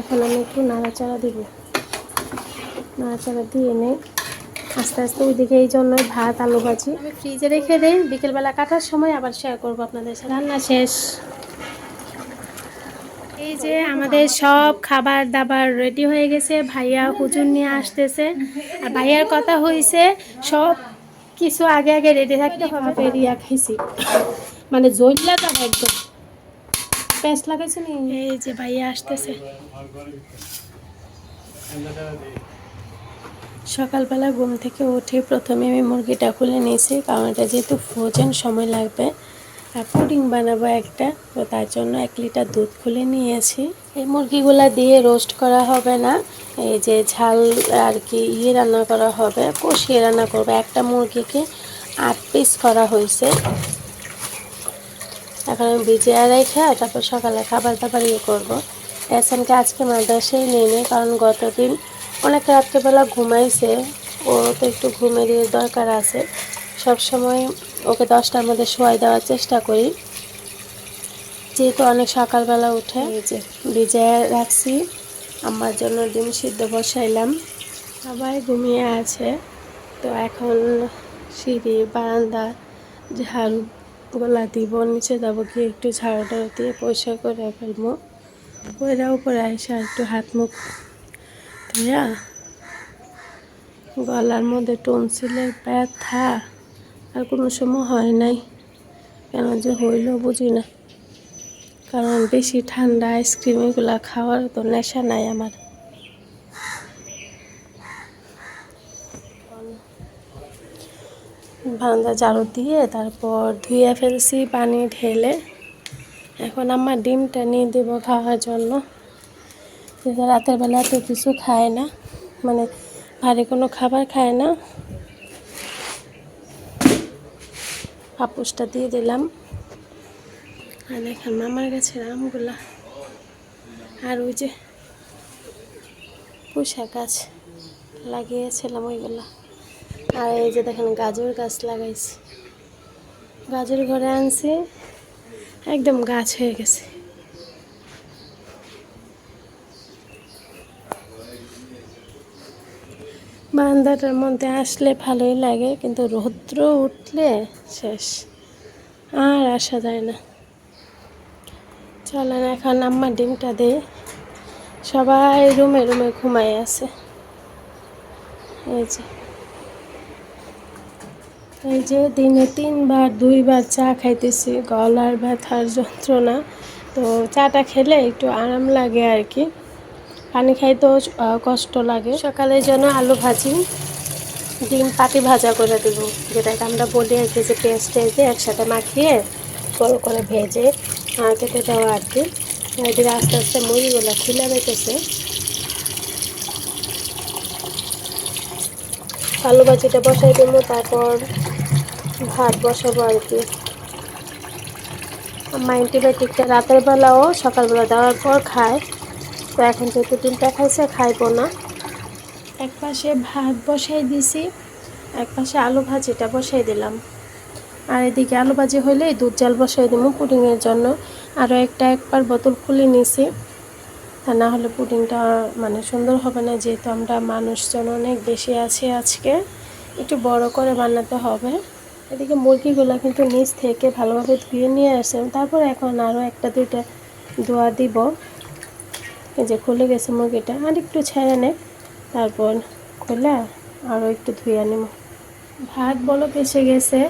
এখন আমি একটু নাড়াচাড়া দিব। নাড়াচাড়া দিয়ে নেই আস্তে আস্তে ওইদিকে এই জন্যই ভাত আলু ভাজি। আমি ফ্রিজে রেখে দিই বিকেলবেলা কাটার সময় আবার শেয়ার করব আপনাদের সাথে। রান্না শেষ। এই যে আমাদের সব খাবার দাবার রেডি হয়ে গেছে ভাইয়া হুজুর নিয়ে আসতেছে। আর ভাইয়ার কথা হয়েছে সব কিছু আগে আগে রেডি থাকতে হবে। পেরিয়া খাইছি। মানে যাবে একদম। প্যাঁচ লাগাইছে নি এই যে ভাইয়া আসতেছে। সকালবেলা ঘুম থেকে উঠে প্রথমে আমি মুরগিটা খুলে নিয়েছি কারণ এটা যেহেতু ফ্রোজেন সময় লাগবে। আর পুডিং বানাবো একটা তো তার জন্য এক লিটার দুধ খুলে নিয়েছি। এই মুরগিগুলা দিয়ে রোস্ট করা হবে না এই যে ঝাল আর কি ইয়ে রান্না করা হবে কষিয়ে রান্না করবে। একটা মুরগিকে আট পিস করা হয়েছে। এখন আমি ভিজিয়ে রেখে তারপর সকালে খাবার দাবার ইয়ে করব। এসানকে আজকে মাদ্রাসায় নিয়ে নিই, কারণ গতদিন অনেক রাত্রেবেলা ঘুমাইছে। ও তো একটু ঘুমের দরকার আছে। সব সময় ওকে দশটার মধ্যে শোয়াই দেওয়ার চেষ্টা করি। যেহেতু অনেক সকালবেলা উঠে যে ভিজিয়ে রাখছি। আমার জন্য ডিম সিদ্ধ বসাইলাম। সবাই ঘুমিয়ে আছে। তো এখন সিঁড়ি, বারান্দা, ঝাড়ু গোলা দিব, নিচে যাব গিয়ে একটু ঝাড়ু দিয়ে পয়সা করে ফেলব। ওইরা উপরে আইসা একটু হাত মুখ ধুয়া গলার মধ্যে টনসিলের ব্যথা আর কোনো সময় হয় নাই। কেন যে হইল বুঝি না। কারণ বেশি ঠান্ডা আইসক্রিম এগুলা খাওয়ার তো নেশা নাই আমার। বারান্দা ঝাড়ু দিয়ে তারপর ধুয়ে ফেলছি, পানি ঢেলে। এখন আমার ডিমটা নিয়ে দেবো খাওয়ার জন্য। রাতের বেলা তো কিছু খায় না মানে ভারী কোনো খাবার খায় না। পাপুসটা দিয়ে দিলাম। আর দেখেন মামার কাছে আমগুলা। আর ওই যে পুষা গাছ লাগিয়েছিলাম ওইগুলা। আর এই যে দেখেন গাজর গাছ লাগাইছি। গাজর ঘরে আনছি, একদম গাছ হয়ে গেছে। বারান্দাটার মধ্যে আসলে ভালোই লাগে, কিন্তু রৌদ্র উঠলে শেষ, আর আসা যায় না। চলেন এখন আম্মা ডিমটা দে সবাই রুমে রুমে ঘুমাই আছে। এই যে। এই যে দিনে তিনবার, দুইবার চা খাইতেছি, গলার ব্যথার যন্ত্রণা। তো চাটা খেলে একটু আরাম লাগে আর কি পানি খাইতেও কষ্ট লাগে। সকালের জন্য আলু ভাজি, ডিম পাটি ভাজা করে দেব। যেটাকে আমরা বলি আর কি যে পেঁয়াজ টেস্ট দিয়ে একসাথে মাখিয়ে বড় করে ভেজে কেটে দেওয়া আর কি। এদিকে আস্তে আস্তে মুড়িগুলো খুলে রেখেছে আলু ভাজিটা বসাই দেবো, তারপর ভাত বসাবো আর কি। মা অ্যান্টিবায়োটিকটা রাতের বেলাও সকালবেলা দেওয়ার পর খায়। তো এখন যেহেতু ডিমটা খাইছে, খাইবো না। এক পাশে ভাত বসাই দিছি, এক পাশে আলু ভাজিটা বসাই দিলাম। আর এদিকে আলু ভাজি হইলে দুধ জাল বসাই দিব পুডিংয়ের জন্য। আরও একটা একবার বোতল খুলে নিছি। তা না হলে পুডিংটা মানে সুন্দর হবে না, যেহেতু আমরা মানুষজন অনেক বেশি আছি আজকে। একটু বড় করে বানাতে হবে। এদিকে মুরগিগুলো কিন্তু নিচ থেকে ভালোভাবে ধুয়ে নিয়ে আসে। তারপর এখন আরও একটা, দুইটা ধোয়া দিব। এই যে খুলে গেছে মুরগিটা। আর একটু ছেড়ে নে। তারপর খোলা আরও একটু ধুয়ে নেব ভাত বলো পেসে গেছে।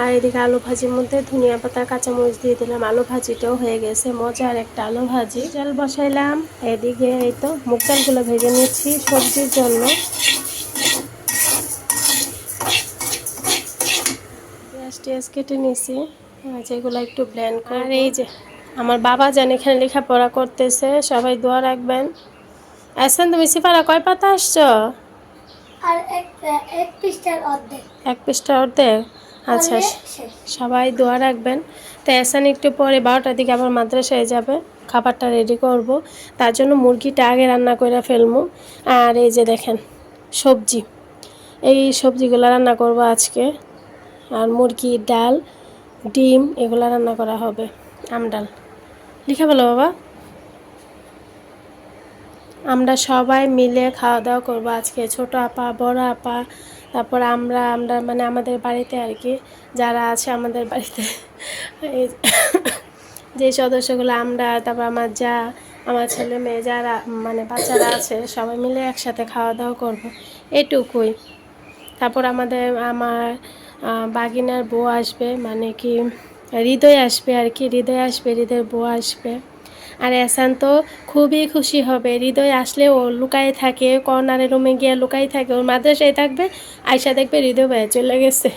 আর এদিকে আলু ভাজির মধ্যে ধনিয়া পাতা, কাঁচামরিচ দিয়ে দিলাম। আলু ভাজিটাও হয়ে গেছে। মজার একটা আলু ভাজি। জল বসাইলাম। এদিকে এই তো মুগ ডালগুলো ভেজে নিচ্ছি সবজির জন্য। পেঁয়াজ কেটে নিয়েছি। আর যেগুলো একটু ব্ল্যান্ড আর এই যে আমার বাবা যেন এখানে লেখাপড়া করতেছে সবাই দোয়া রাখবেন। আসেন তুমি সিপারা কয় পাতা আসছো? আর এক পৃষ্ঠার অর্ধেক। এক পৃষ্ঠা অর্ধেক? আচ্ছা সবাই দোয়া রাখবেন। তো এসান একটু পরে বারোটার দিকে আবার মাদ্রাসায় যাবে। খাবারটা রেডি করব। তার জন্য মুরগিটা আগে রান্না করে ফেলব। আর এই যে দেখেন সবজি। এই সবজিগুলো রান্না করব আজকে। আর মুরগি, ডাল, ডিম এগুলো রান্না করা হবে। আম, ডাল। লিখে বলো বাবা। আমরা সবাই মিলে খাওয়া দাওয়া করব আজকে। ছোট আপা, বড় আপা, তারপর আমরা আমরা মানে আমাদের বাড়িতে আর কি, যারা আছে আমাদের বাড়িতে। যে সদস্যগুলো আমরা, তারপর আমার যা, আমার ছেলে মেয়ে যারা মানে বাচ্চারা আছে, সবাই মিলে একসাথে খাওয়া দাওয়া করব। এটুকুই। তারপর আমাদের, আমার বাগিনার বউ আসবে মানে কি হৃদয় আসবে আর কি, হৃদয় আসবে, হৃদয়ের বউ আসবে। আর এসান তো খুবই খুশি হবে, হৃদয় আসলে ও লুকাই থাকে, কর্নারের রুমে গিয়ে লুকাই থাকে, ওর মাদ্রাসায় থাকবে আয়সা দেখবে হৃদয় ভাই চলে গেছে।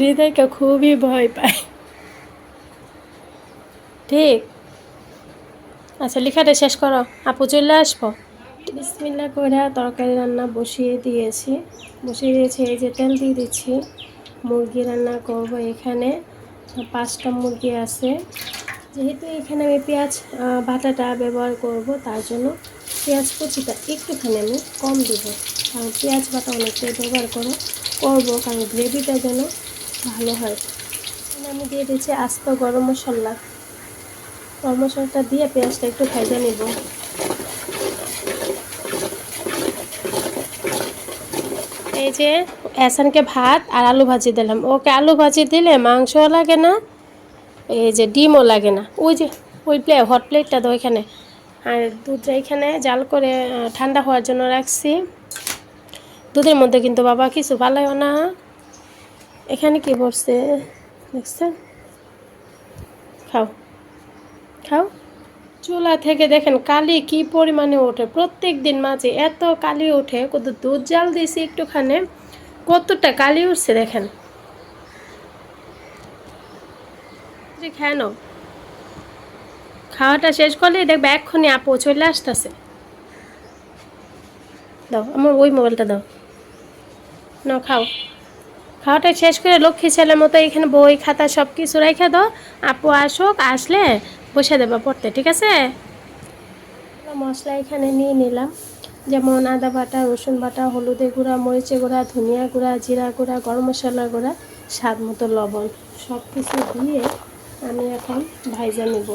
হৃদয়কে খুবই ভয় পায়। ঠিক। আচ্ছা লেখাটা শেষ করো। আপু চলে আসব? বিসমিল্লা করে তরকারি রান্না বসিয়ে দিয়েছি। বসিয়ে দিয়েছি, এই যে তেল দিয়ে দিচ্ছি। মুরগি রান্না করব এখানে। পাঁচটা মুরগি আছে। যেহেতু এখানে আমি পেঁয়াজ বাটাটা ব্যবহার করব, তার জন্য পেঁয়াজ কুচিটা একটুখানি আমি কম দিব। কারণ পেঁয়াজ বাটা অনেকটাই ব্যবহার করো করব, কারণ গ্রেভিটা যেন ভালো হয়। আমি দিয়ে দিচ্ছি আস্ত গরম মশলা। গরম মশলাটা দিয়ে পেঁয়াজটা একটু ভেজে নিব। এই যে এসানকে ভাত আর আলু ভাজি দিলাম। ওকে আলু ভাজি দিলে মাংসও লাগে না, এই যে ডিমও লাগে না। ওই যে, ওই প্লেট হট প্লেটটা তো ওইখানে আর দুধটা এখানে জাল করে ঠান্ডা হওয়ার জন্য রাখছি। দুধের মধ্যে কিন্তু বাবা কিছু ভালোও না। এখানে কি পড়ছে দেখছেন? খাও। খাও। চুলা থেকে দেখেন কালি কি পরিমাণে ওঠে। প্রত্যেক দিন মাঝে এত কালি ওঠে, কত দুধ জাল দিয়েছি একটুখানে, কতটা কালি উঠছে দেখেন। নাও খাওয়াটা শেষ করলে দেখবে এক্ষুনি আপু চলে আসতেছে। দাও, আমার ওই মোবাইলটা দাও। না, খাও। খাওয়াটা শেষ করে লক্ষ্মী ছেলের মতো এখানে বই খাতা সব কিছু রেখে দাও। আপু আসুক, আসলে বসে দেবা পড়তে, ঠিক আছে? মশলা এখানে নিয়ে নিলাম। যেমন আদা বাটা, রসুন বাটা, হলুদে গুঁড়া, মরিচে গুঁড়া, ধনিয়া গুঁড়া, জিরা গুঁড়া, গরম মশলা গুঁড়া, স্বাদ মতো লবণ। সব কিছু দিয়ে আমি এখন ভাইজা নেব।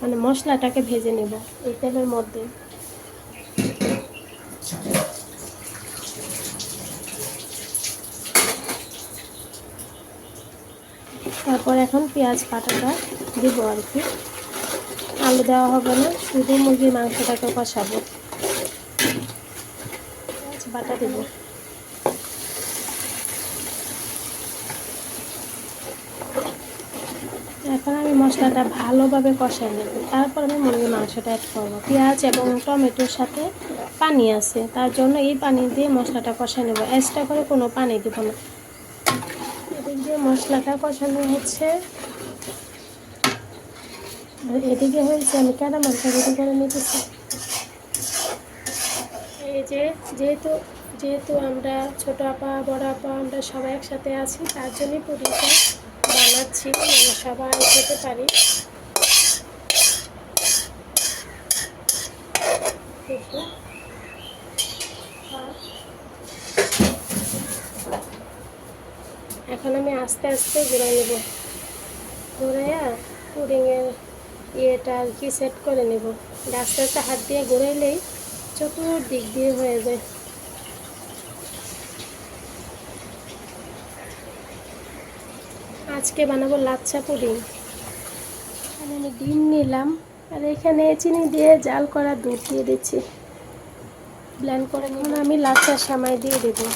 মানে মশলাটাকে ভেজে নেব এই তেলের মধ্যে। তারপর এখন পেঁয়াজ বাটাটা দিব আর কি। আলু দেওয়া হবে না, শুধু মুরগির মাংসটাকে কষাবো। পেঁয়াজ বাটা দেব। এখন আমি মশলাটা ভালোভাবে কষাই নেব। তারপর আমি মুরগির মাংসটা অ্যাড করব। পেঁয়াজ এবং টমেটোর সাথে পানি আছে, তার জন্য এই পানি দিয়ে মশলাটা কষাই নেব। এক্সট্রা করে কোনো পানি দেবো না। মশলাটা কষানো হচ্ছে। আর এদিকে হয়েছে আমি ক্যারামালটা রেডি করে নিতেছি। এই যে, যেহেতু যেহেতু আমরা ছোট আপা, বড় আপা, আমরা সবাই একসাথে আছি, তার জন্যই পুরিটা বানাচ্ছি আমরা সবাই খেতে পারি। দেখি। এখন আমি আস্তে আস্তে ঘুরাই নেব। ঘুরাইয়া পুডিংয়ের ইয়েটা আর কি সেট করে নেব। আস্তে আস্তে হাত দিয়ে ঘুরাইলেই চতুর্দিক দিয়ে হয়ে যায়। আজকে বানাবো লাচ্ছা পুডিং। আমি ডিম নিলাম আর এখানে চিনি দিয়ে জাল করা দুধ দিয়ে দিচ্ছি। ব্ল্যান্ড করে নিলাম। আমি লাচ্চার সামাই দিয়ে দেবো।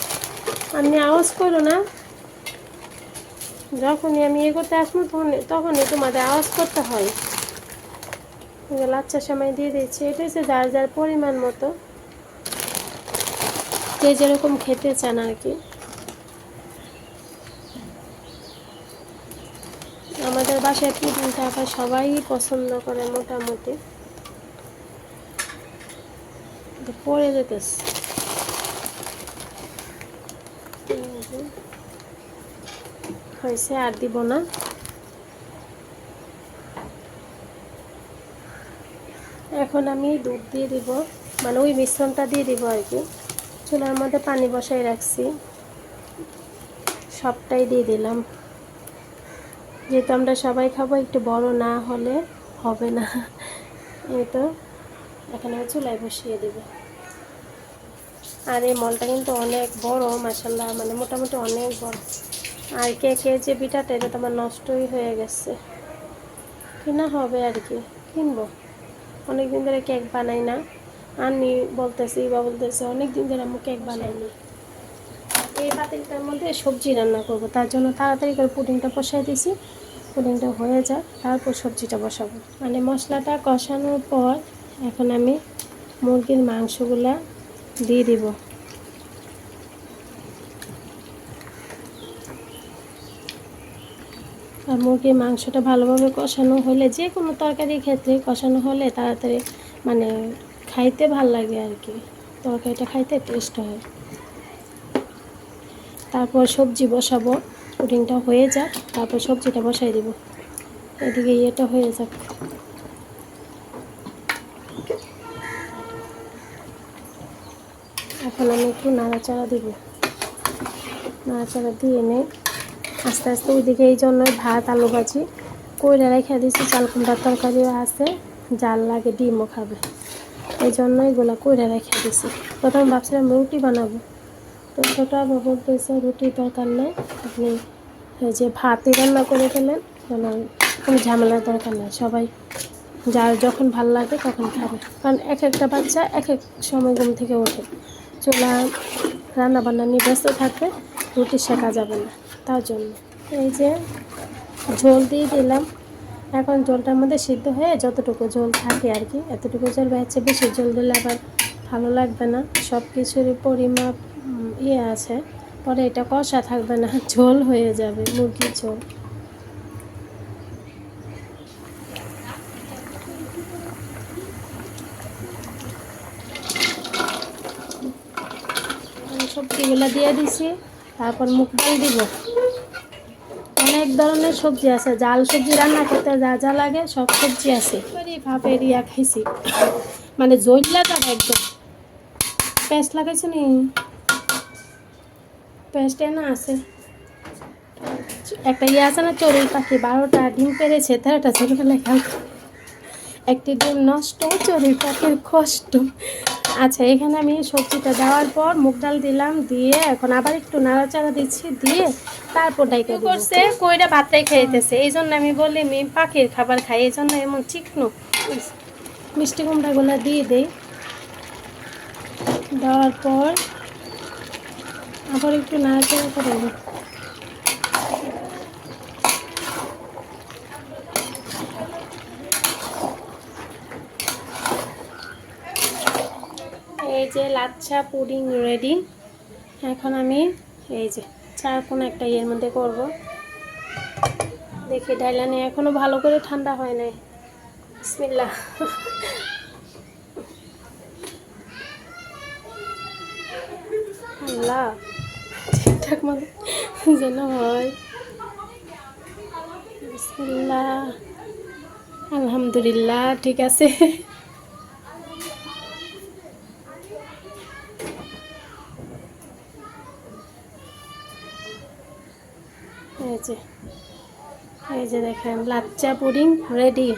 আপনি আওয়াজ করো না। যখনই আমি এ করতে আসব, তখন তখনই তোমাদের আওয়াজ করতে হয়। লাচ্চার সময় দিয়ে দিচ্ছি এটা হচ্ছে যার যার পরিমাণ মতো। যে যেরকম খেতে চান আর কি। আমাদের বাসায় পুডিংটা আবার সবাই পছন্দ করে মোটামুটি। পড়ে যেতেছে এই যে। হয়েছে, আর দিব না। এখন আমি দুধ দিয়ে দিব মানে ওই মিশ্রণটা দিয়ে দিব আর কি। চুলার মধ্যে পানি বসাই রাখছি। সবটাই দিয়ে দিলাম। যেহেতু আমরা সবাই খাব, একটু বড় না হলে হবে না। এই তো, এখন আমি চুলায় বসিয়ে দেবো। আর এই মলটা কিন্তু অনেক বড় মাসাল্লাহ মানে মোটামুটি অনেক বড়। আর কে কে যে পিঠাটা এটা তো আমার নষ্টই হয়ে গেছে। কিনা হবে আর কি? কিনবো। অনেক দিন ধরে কেক বানাই না। আনি বলতেছি বা বলতেছে অনেক দিন ধরে আমি কেক বানাইনি এই পাতিলটার মধ্যে সবজি রান্না করব। তার জন্য তাড়াতাড়ি করে পুডিংটা বসাই দিছি। পুডিংটা হয়ে যাক, তারপর সবজিটা বসাবো। মানে মশলাটা কষানোর পর এখন আমি মুরগির মাংসগুলা দিয়ে দিব। আর মুরগির মাংসটা ভালোভাবে কষানো হলে যে কোনো তরকারির ক্ষেত্রে কষানো হলে তাড়াতাড়ি মানে খাইতে ভালো লাগে আর কি। তরকারিটা খাইতে টেস্ট হয়। তারপর সবজি বসাবো, পুডিংটা হয়ে যাক, তারপর সবজিটা বসাই দিব। এদিকে ইয়েটা হয়ে যাক। এখন আমি একটু নাড়াচাড়া দিব। নাড়াচাড়া দিয়ে নেই। আস্তে আস্তে ওইদিকে এই জন্যই ভাত, আলু ভাজি কইরা রেখে দিয়েছি চাল, কুমড়ার তরকারিও আছে জাল লাগে ডিমও খাবে। এই জন্য এগুলো কইরা রেখে দিয়েছি প্রথম ভাবছিলাম রুটি বানাবো। তো ছোটো আবার বলতেছে রুটি দরকার নেই। আপনি যে ভাতই রান্না করে ফেলেন যেন কোনো ঝামেলার দরকার নেই। সবাই যার যখন ভালো লাগে তখন খাবে। কারণ এক একটা বাচ্চা এক এক সময় ঘুম থেকে ওঠে। চুলা রান্না বান্না নিয়ে ব্যস্ত থাকবে রুটি শেখা যাবে না। তার জন্য। এই যে ঝোল দিয়ে দিলাম। এখন জলটার মধ্যে সিদ্ধ হয়ে যতটুকু ঝোল থাকে আর কি, এতটুকু জল হচ্ছে বেশি ঝোল দিলে আবার ভালো লাগবে না। সব কিছুরই পরিমাপ ইয়ে আছে। পরে এটা কষা থাকবে না, ঝোল হয়ে যাবে, মুরগির ঝোল। সবজিগুলো দিয়ে দিছি, তারপর মুখ ডাল দিব। অনেক ধরনের সবজি আছে। জাল সবজি রান্না করতে যা যা লাগে সব সবজি আছে। ভাবে রিয়া খাইছি। মানে জইলা যাবে একদম। পেস্ট লাগাইছো নি? পেস্ট না আছে। একটা ইয়ে আছে না, চড়ুই পাখি, বারোটা ডিম পেরেছে, তেরোটা ছোটোবেলায় খেয়াল একটি ডিম নষ্ট, চড়ুই পাখির কষ্ট। আচ্ছা এখানে আমি সবজিটা দেওয়ার পর মুগ ডাল দিলাম দিয়ে এখন আবার একটু নাড়াচাড়া দিচ্ছি দিয়ে তারপর ডাইকে করছে কইরা ভাতটাই খাইতেছে। এই জন্য আমি বলি আমি পাখির খাবার খাই এই জন্য এমন চিকনো। মিষ্টি কুমড়াগুলো দিয়ে দেই। দেওয়ার পর আবার একটু নাড়াচাড়া করে যে লাচ্ছা পুডিং রেডি এখন আমি এই যে চার কোনো একটা ইয়ের মধ্যে করব। দেখি ডাইলানি এখনও ভালো করে ঠান্ডা হয় নাই। বিসমিল্লাহ। আল্লাহ, ঠিকঠাক মতো যেন হয়। বিসমিল্লাহ। আলহামদুলিল্লাহ, ঠিক আছে এই যে এই যে দেখেন লাচ্চা পুডিং রেডি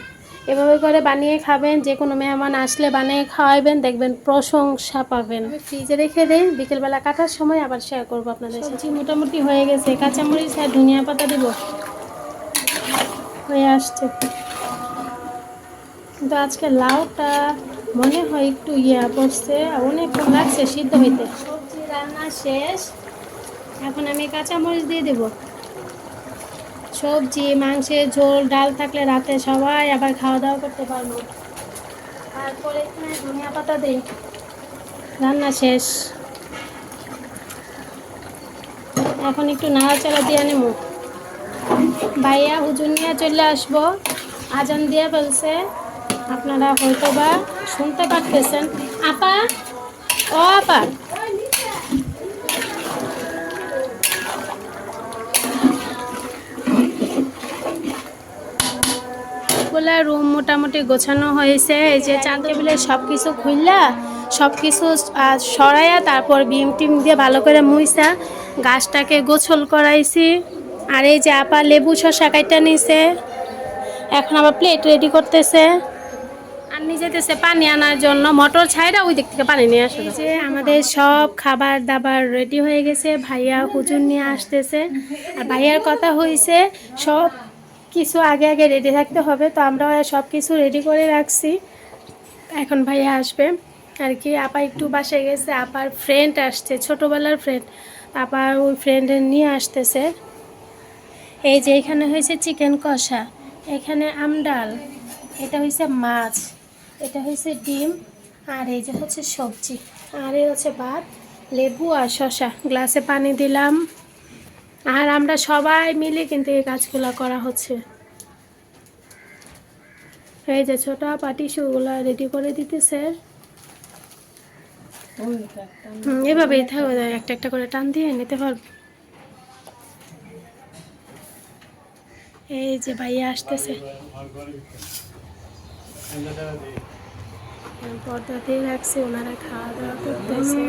এভাবে করে বানিয়ে খাবেন যে কোনো মেহমান আসলে বানিয়ে খাওয়াবেন দেখবেন প্রশংসা পাবেন। ফ্রিজে রেখে দেই বিকেলবেলা কাটার সময় আবার শেয়ার করব আপনাদের সবজি মোটামুটি হয়ে গেছে কাঁচামরিচ আর ধনিয়া পাতা দিব। হয়ে আসছে। কিন্তু আজকে লাউটা মনে হয় একটু ইয়া পড়ছে অনেকক্ষণ লাগছে সিদ্ধ হইতে। সবজি রান্না শেষ। এখন আমি কাঁচামরিচ দিয়ে দেবো। সবজি মাংসের ঝোল, ডাল থাকলে রাতে সবাই আবার খাওয়া দাওয়া করতে পারব। তারপরে এখানে ধনিয়া পাতা দিই। রান্না শেষ। এখন একটু নাড়াচাড়া দিয়ে নেব। ভাইয়া হুজুর নিয়ে চলে আসব। আজান দিয়ে বলছে, আপনারা হয়তো বা শুনতে পারতেছেন। আপা? ও আপা? বলে রুম মোটামুটি গোছানো হয়েছে। এই যে চাঁদ টেবিলে সব কিছু খুললা সব কিছু সরাইয়া তারপর বিম টিম দিয়ে ভালো করে মুইসা। গাছটাকে গোছল করাইছি। আর এই যে আপা লেবু শসা কাইটা নিছে। এখন আবার প্লেট রেডি করতেছে। নান্নি যেতেছে পানি আনার জন্য। মোটর ছাইরা ওই দিক থেকে পানি নিয়ে আসে যে আমাদের সব খাবার দাবার রেডি হয়ে গেছে। ভাইয়া হুজুর নিয়ে আসতেছে। আর ভাইয়ার কথা হয়েছে সব কিছু আগে আগে রেডি থাকতে হবে, তো আমরাও সব কিছু রেডি করে রাখছি। এখন ভাইয়া আসবে। আর কি, আপা একটু বাসায় গেছে, আপার ফ্রেন্ড আসছে, ছোটোবেলার ফ্রেন্ড আপার ওই ফ্রেন্ডের নিয়ে আসতেছে। এই যে এখানে হয়েছে চিকেন কষা, এখানে আমডাল এটা হয়েছে মাছ, এটা হয়েছে ডিম, আর এই যে হচ্ছে সবজি, আর এই হচ্ছে ভাত, লেবু আর শসা। গ্লাসে পানি দিলাম। আর আমরা সবাই মিলে কিন্তু এই কাজগুলো করা হচ্ছে। এই যে ছোট আপা টিস্যুগুলো রেডি করে দিতেছে। হুম, এভাবেই থাকবে একটা একটা করে টান দিয়ে নিতে পারব। এই যে ভাইয়া আসতেছে। পর্দা দিয়ে রাখছি ওনারা খাওয়া দাওয়া করতেছে।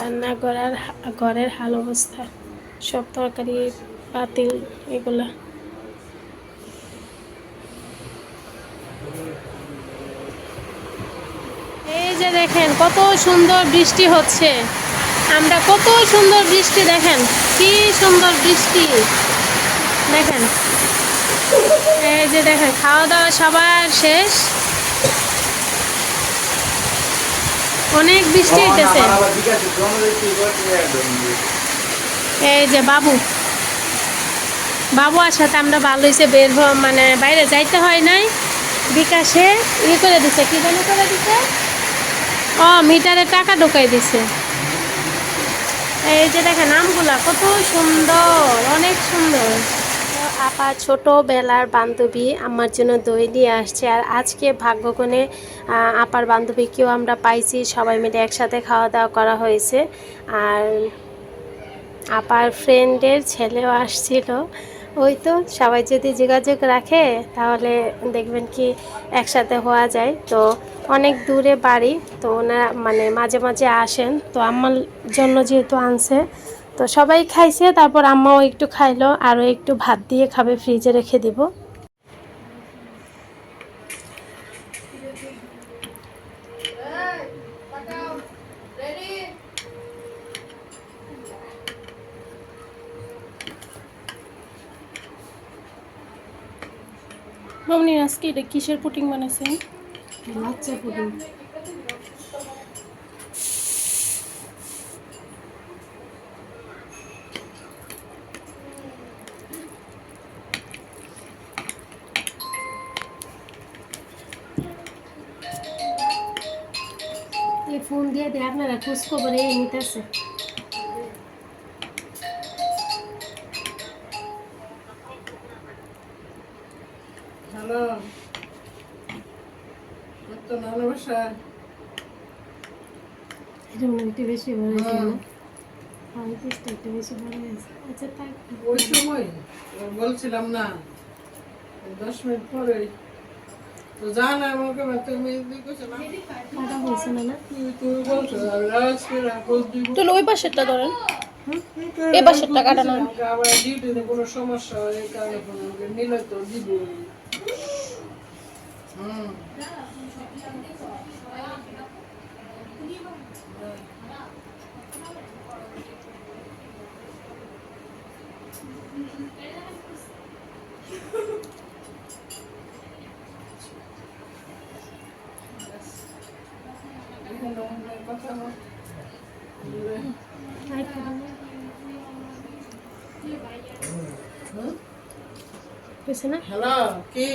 রান্না করার ঘরের হাল অবস্থা, সব তরকারি, পাতিল, এগুলা। এই যে দেখেন, কত সুন্দর বৃষ্টি হচ্ছে। আমরা কত সুন্দর বৃষ্টি, দেখেন, কি সুন্দর বৃষ্টি। দেখেন, এই যে দেখেন, খাওয়া দাওয়া সবার শেষ। অনেক বৃষ্টি হইতেছে। এই যে বাবু। বাবু আসাতে আমরা ভালো হয়েছে বের হওয়া মানে বাইরে যাইতে হয় নাই। বিকাশে ইয়ে করে দিছে, কি জানি করে দিছে? ও, মিটারে টাকা ঢুকাই দিছে। এই যে দেখেন, আমগুলা কত সুন্দর, অনেক সুন্দর। আপা ছোটোবেলার বান্ধবী আমার জন্য দই নিয়ে আসছে আর আজকে ভাগ্যগুণে আপার বান্ধবীকেও আমরা পাইছি, সবাই মিলে একসাথে খাওয়া দাওয়া করা হয়েছে। আর আপার ফ্রেন্ডের ছেলেও আসছিল। ওই তো সবাই যদি যোগাযোগ রাখে, তাহলে দেখবেন কি একসাথে হওয়া যায়। তো অনেক দূরে বাড়ি, তো ওনারা মানে মাঝে মাঝে আসেন। তো আমার জন্য যেহেতু আনছে তো সবাই খাইছে, তারপর আম্মাও একটু খাইলো, আরও একটু ভাত দিয়ে খাবে, ফ্রিজে রেখে দিব। মামনি, আজকে এটা কিসের পুটিং বানাইছেন? বাচ্চা পুডিং এই ফোন দিয়ে দিয়ে আপনারা খোঁজ খবর এই নিতেছে। একটু বেশি বড় হয়েছে হয় একটু বেশি বড় হয়েছে আচ্ছা থাক। ওই সময় বলছিলাম না দশ মিনিট পরে তুলে ওই পাশেরটা ধরেন। এই পাশেরটা কাটানো। আবার ডিউটিতে কোনো সমস্যা হয় এই কারণে আমাকে নিলে তো দিব। হুম। এখানে কথা না আর খাব না। হয়েছে না হ্যালো কি